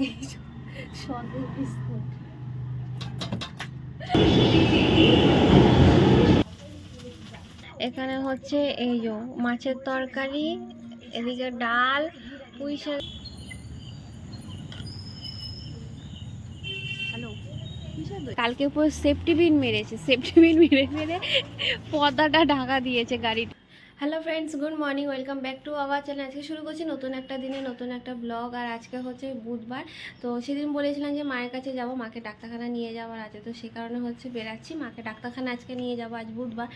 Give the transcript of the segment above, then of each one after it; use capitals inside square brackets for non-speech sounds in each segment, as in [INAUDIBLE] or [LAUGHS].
[LAUGHS] এখানে হচ্ছে এই যে মাছের তরকারি, এদিকে ডাল, পুঁই কালকে পুরো সেফটি বিন মেরেছে সেফটি বিন মেরে মেরে পর্দাটা ঢাকা দিয়েছে গাড়িটা। Hello friends good morning welcome back to our channel আজকে শুরু করছি নতুন একটা দিনে নতুন একটা ব্লগ আর আজকে হচ্ছে বুধবার। তো সেদিন বলেছিলাম যে মায়ের কাছে যাব, মাকে ডাক্তারখানা নিয়ে যাওয়ার আছে। তো সে কারণে হচ্ছে বেরাচ্ছি, মাকে ডাক্তারখানা আজকে নিয়ে যাব, আজ বুধবার।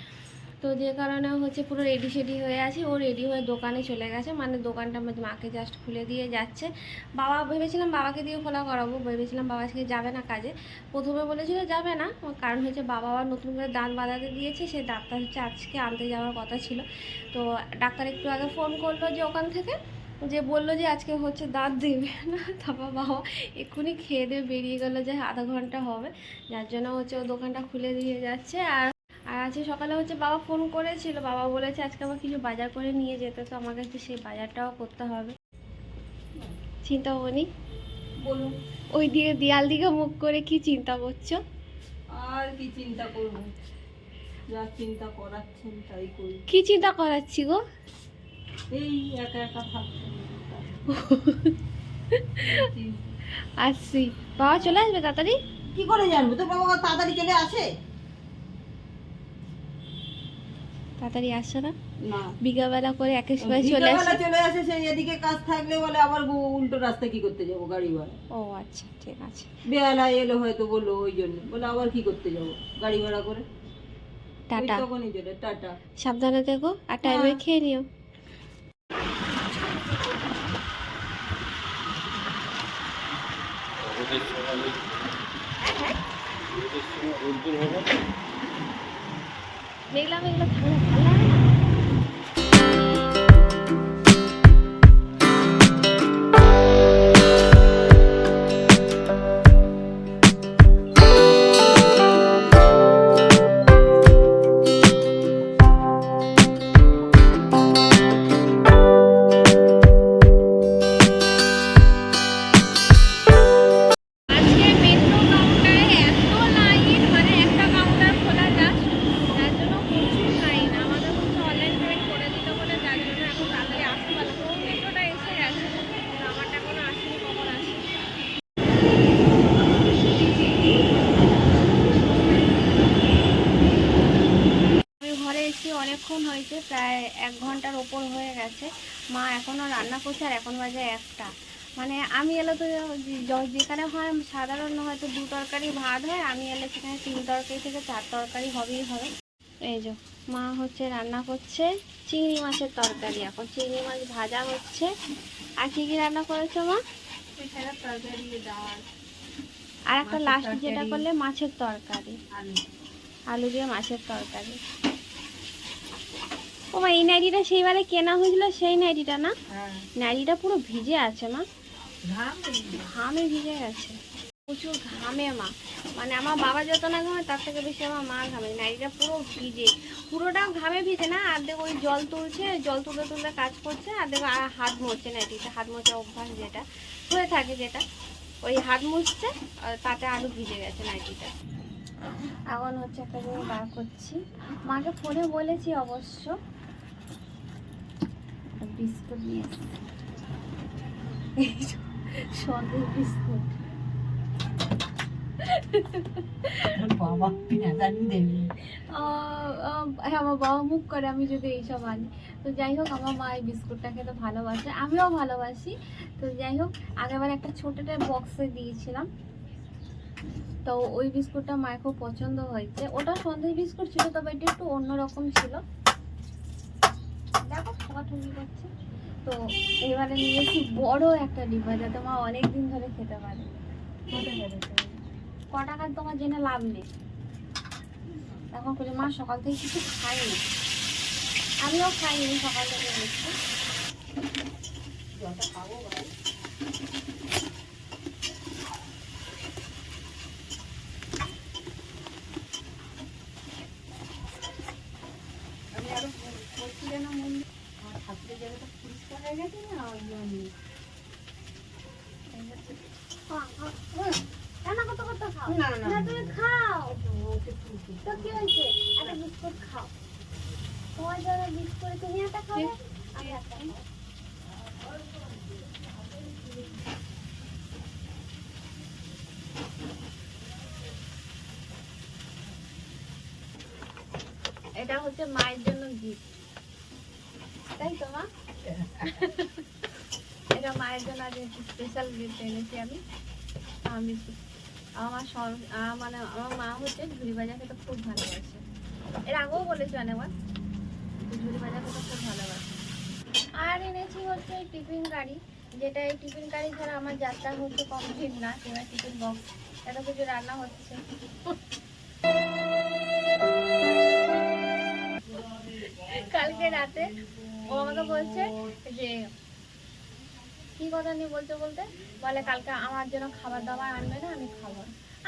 তো যে কারণে হচ্ছে পুরো রেডি সেডি হয়ে আছে। ও রেডি হয়ে দোকানে চলে গেছে। মানে দোকানটা মাকে জাস্ট খুলে দিয়ে যাচ্ছে। বাবা, ভেবেছিলাম বাবাকে দিয়ে খোলা করাবো। ভেবেছিলাম বাবা আজকে যাবে না কাজে। প্রথমে বলেছিল যাবে না। কারণ হচ্ছে বাবা আবার নতুন করে দাঁত বাঁধাতে দিয়েছে। সেই ডাক্তার হচ্ছে আজকে আনতে যাওয়ার কথা ছিল। তো ডাক্তার একটু আগে ফোন করল যে ওখান থেকে। যে বলল যে আজকে হচ্ছে দাঁত দেবে না। [LAUGHS] তারপর বাবা এক্ষুনি খেয়ে দিয়ে বেরিয়ে গেলো যে আধা ঘণ্টা হবে। যার জন্য হচ্ছে ও দোকানটা খুলে দিয়ে যাচ্ছে। আর আর আজকে সকালে হচ্ছে বাবা ফোন করেছিল বাবা বলেছে আজকে আবার কিছু বাজার করে নিয়ে যেতে তো আমাকে একটু সেই বাজারটাও করতে হবে। চিন্তা করি বলুন। ওই দিকে দেয়াল দিকে মুখ করে কি চিন্তা করছ? আর কি চিন্তা করব? যা চিন্তা করাচ্ছেন তাই করি। কি চিন্তা করাচ্ছি গো? এই একা একা থাকতে আসছি। বাবা চলে আসবে তাড়াতাড়ি? কি করে জানব? তো বাবা তাড়াতাড়ি চলে আসে? তাড়াতাড়ি আসছে না। না। বিকাবেলা করে একের সময় চলে বিকেলবেলা আসে। চলে আসে সেই এদিকে কাজ থাকলে বলে আবার উল্টো রাস্তা কি করতে যাব গাড়ি ভাড়া। ও আচ্ছা ঠিক আছে। বেলা এলো হয়তো বলল ওই জন্য। বলে আবার কি করতে যাব গাড়ি ভাড়া করে? টাটা। তখনই চলে টাটা। সাবধানে দেখো আর টাইমে হ্যাঁ। খেয়ে নিও। মেঘলা মেঘলা থাকলে ভালো প্রায় এক ঘণ্টার ওপর হয়ে গেছে। মা এখনও রান্না করছে আর এখন বাজে একটা। মানে আমি এলে তো যেখানে হয় সাধারণ হয়তো দু তরকারি ভাত হয় আমি এলে সেখানে তিন তরকারি থেকে চার তরকারি হবেই হবে। এই যে মা হচ্ছে রান্না করছে চিংড়ি মাছের তরকারি এখন। চিংড়ি মাছ ভাজা হচ্ছে। আর কি কি রান্না করেছ মা? তরকারি আর একটা লাস্ট যেটা করলে মাছের তরকারি। আলু দিয়ে মাছের তরকারি। ও মা এই নাইটিটা সেইবারে কেনা হয়েছিল সেই নাইটিটা না? হ্যাঁ। নাইটিটা পুরো ভিজে আছে মা। ঘাম ঘামে ভিজে গেছে। প্রচুর ঘামে মা। মানে আমার বাবা যত না ঘামে তার থেকে বেশি আমার মা ঘামে। নাইটিটা পুরো ভিজে। পুরোটাও ঘামে ভিজে না আর দেখো ওই জল তুলছে জল তুলতে তুলতে কাজ করছে আর দেখো আর হাত মরছে নাইটিটা হাত মোছা অভ্যাস যেটা হয়ে থাকে যেটা। ওই হাত মুছছে আর তাতে আলু ভিজে গেছে নাইটিটা এখন হচ্ছে একটা জিনিস বার করছি। মাকে ফোনে বলেছি অবশ্য বিস্কুট নিয়ে। এই বিস্কুট। বাবা দেবে। হ্যাঁ, আমার বাবা মুখ করে আমি যদি এইসব আনি। তো যাই হোক আমার মা এই বিস্কুটটা খেতে ভালোবাসে। আমিও ভালোবাসি। তো যাই হোক আগেবার একটা ছোটোটা বক্সে দিয়েছিলাম। তো ওই বিস্কুটটা মায়ের খুব পছন্দ হয়েছে। ওটা সন্দেশ বিস্কুট ছিল তবে এটা একটু অন্যরকম ছিল। ঠোকাঠুকি করছে। তো এবারে নিয়েছি বড় একটা ডিব্বা যাতে মা অনেক দিন ধরে খেতে পারে। ক টাকার তোমার জেনে লাভ নেই। এখন করে মা সকাল থেকে কিছু খাইনি আমিও খাইনি সকাল থেকে। বেশি জলটা খাব ভাই আমি আরও বলছি যেন মন্দির আমার এটা হচ্ছে মায়ের জন্য গিফট তাই তো মা? [LAUGHS] এটা মায়ের জন্য আজ স্পেশাল গিফট এনেছি আমি। আম আমার মানে আমার মা হচ্ছে ঝুড়ি ভাজা খেতে খুব ভালোবাসে। এর আগেও বলেছি অনেকবার ঝুড়ি ভাজা খেতে খুব ভালোবাসে। আর এনেছি হচ্ছে টিফিন গাড়ি যেটা এই টিফিন গাড়ি ছাড়া আমার যাত্রা হচ্ছে কমপ্লিট না এবার টিফিন বক্স এত কিছু রান্না হচ্ছে। কালকে রাতে ও আমাকে বলছে যে কি কথা নিয়ে বলতে বলতে? বলে কালকে আমার জন্য খাবার দাবার আনবে না, আমি খাব।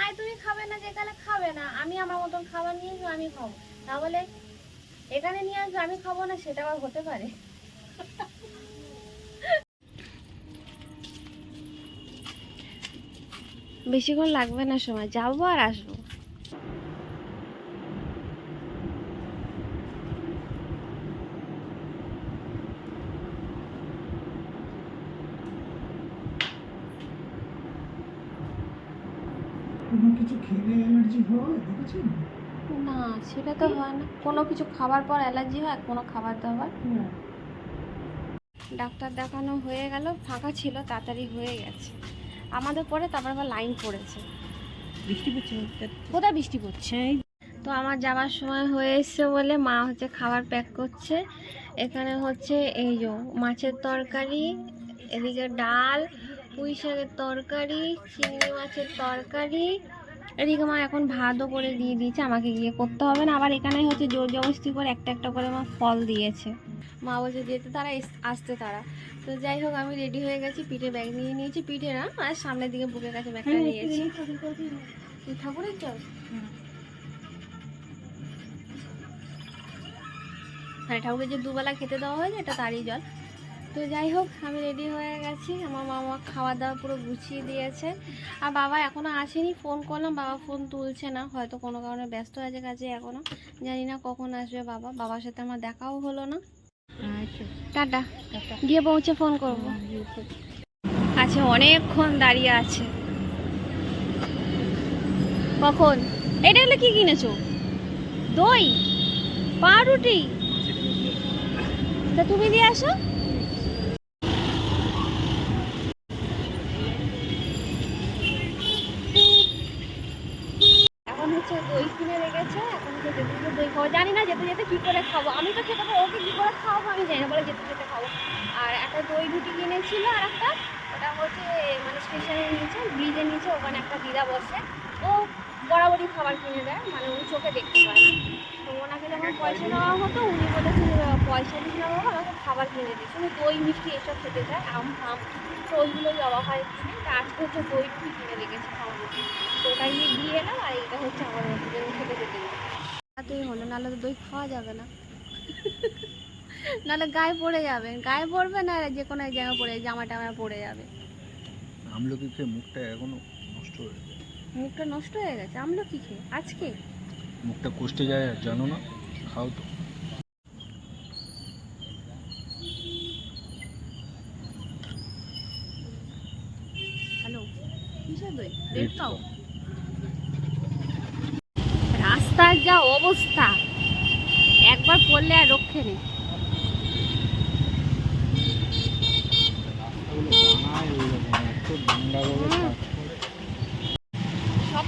আয় তুমি খাবে না যে যেখানে খাবে না। আমি আমার মতন খাবার নিয়ে এসো, আমি খাব। তাহলে এখানে নিয়ে আসবে, আমি খাব না, সেটা আবার হতে পারে। বেশিক্ষণ লাগবে না সময়, যাব আর আসব কোনো কিছু খেলে অ্যালার্জি হয় দেখেছেন? না সেটা তো হয় না। কোনো কিছু খাবার পর অ্যালার্জি হয় কোনো খাবার দাবার ডাক্তার দেখানো হয়ে গেল ফাঁকা ছিল তাড়াতাড়ি হয়ে গেছে। আমাদের পরে তারপর আবার লাইন পড়েছে। বৃষ্টি পড়ছে কোথায় বৃষ্টি পড়ছে? তো আমার যাওয়ার সময় হয়ে এসছে বলে মা হচ্ছে খাবার প্যাক করছে। এখানে হচ্ছে এই যে মাছের তরকারি এদিকে ডাল পুঁই শাকের তরকারি চিংড়ি মাছের তরকারি এদিকে মা এখন ভাতও করে দিয়ে দিয়েছে আমাকে গিয়ে করতে হবে না। আবার এখানে হচ্ছে জোর জবরদস্তি করে একটা একটা করে মা ফল দিয়েছে। মা বলছে যেতে তারা আসতে তারা। তো যাই হোক আমি রেডি হয়ে গেছি পিঠে ব্যাগ নিয়ে নিয়েছি পিঠে না আর সামনের দিকে বুকের কাছে ব্যাগটা নিয়েছি। ঠাকুরের জল? হ্যাঁ ঠাকুরের যে দুবেলা খেতে দেওয়া হয়েছে এটা তারই জল। তো যাই হোক আমি রেডি হয়ে গেছি। আমার মামা খাওয়া দাওয়া পুরো গুছিয়ে দিয়েছে আর বাবা এখনও আসেনি ফোন করলাম বাবা ফোন তুলছে না। হয়তো কোনো কারণে ব্যস্ত আছে কাজে এখনও। জানি না কখন আসবে বাবা। বাবার সাথে আমার দেখাও হলো না। টাটা। গিয়ে পৌঁছে ফোন করব। আচ্ছা অনেকক্ষণ দাঁড়িয়ে আছে। কখন? এটা হলো কি কিনেছো? দই? পাউরুটি তা তুমি দিয়ে আসো। দই কিনে রেখেছে, এখন যেতে যেতে দই খাব জানি না যেতে যেতে কী করে খাব। আমি তো খেতে পারব, ওকে কী করে খাওয়াবো আমি জানি না, বলে যেতে যেতে খাব। আর একটা দই রুটি কিনেছিল আর একটা, ওটা হচ্ছে মানে স্টেশনের নিচে ব্রিজের নিচে ওখানে একটা দিদা বসে। ও বরাবরই খাবার কিনে দেয় মানে উনি চোখে দেখতে পায় না। তো ওনাকে যখন পয়সা দেওয়া হতো উনি বলেছেন পয়সা দিস না বাবা আমাকে খাবার কিনে দিস। উনি দই মিষ্টি এসব খেতে চায় আম ফাম তো ওইগুলো দেওয়া হয়। কিনে তা আজকে হচ্ছে দই রুটি কিনে রেখেছে খাওয়ানো তো ওটা গিয়ে দিয়ে এলাম আর এটা হচ্ছে আমার জন্য খেতে খেতে তাতেই হলো নাহলে তো দই খাওয়া যাবে না। নাহলে গায়ে পড়ে যাবে। গায়ে পড়বে না যে কোনো এক জায়গায় পড়ে জামা টামা পড়ে যাবে। আমলকি খেয়ে মুখটা এখনও নষ্ট হয়ে মুখটা নষ্ট হয়ে গেছে আমলো কি খেয়ে? আজকে? মুখটা কষ্টে যায় আর জানো না খাও তো। হ্যালো কিসের দই? রেড রেড রাস্তার যা অবস্থা একবার পড়লে আর রক্ষে নেই। সব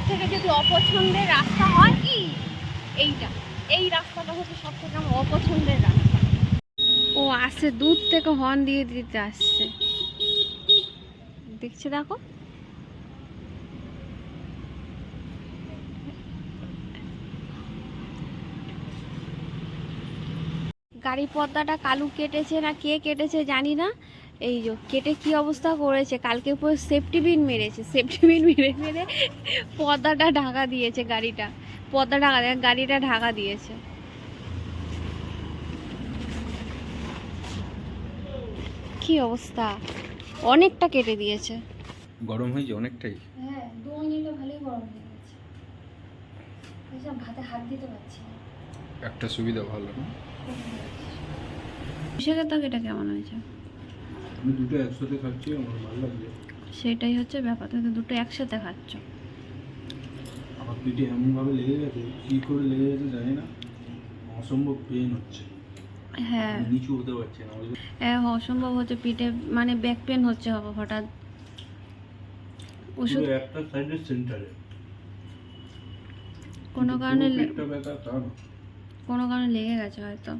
থেকে যদি অপছন্দের রাস্তা হয় কি? এইটা। এই রাস্তাটা হচ্ছে সব থেকে আমার অপছন্দের রাস্তা। ও আসছে, দূর থেকে হর্ন দিয়ে দিতে আসছে। দেখছে, দেখো। গাড়ি পর্দাটা কালু কেটেছে না কে কেটেছে জানি না। এই যে কেটে কি অবস্থা করেছে? কালকে পুরো সেফটি বিন মেরেছে সেফটি বিন মেরে মেরে পর্দাটা ঢাকা দিয়েছে গাড়িটা। পর্দা ঢাকা দিয়ে গাড়িটা ঢাকা দিয়েছে। কি অবস্থা? অনেকটা কেটে দিয়েছে। গরম হয়েছে অনেকটাই। হ্যাঁ দু মিনিটে ভালোই গরম হয়ে গেছে এসব ভাতে হাত দিতে পারছি না। একটা সুবিধা ভালো না? বিশাখের তরকারিটা কেমন হয়েছে? আমি দুটো একসাথে খাচ্ছি আমার ভালো লাগছে। সেটাই হচ্ছে ব্যাপার তুমি দুটো একসাথে খাচ্ছ। আমার পিঠে এমনভাবে লেগে গেছে কী করে লেগে গেছে জানি না অসম্ভব পেন হচ্ছে। হ্যাঁ। নিচু হতে পারছি না হ্যাঁ অসম্ভব হচ্ছে পিঠে মানে ব্যাক পেন হচ্ছে হবে হঠাৎ। ওষুধ একটা সাইডের সেন্টারে কোনো কারণে কোনো কারণে লেগে গেছে হয়তো।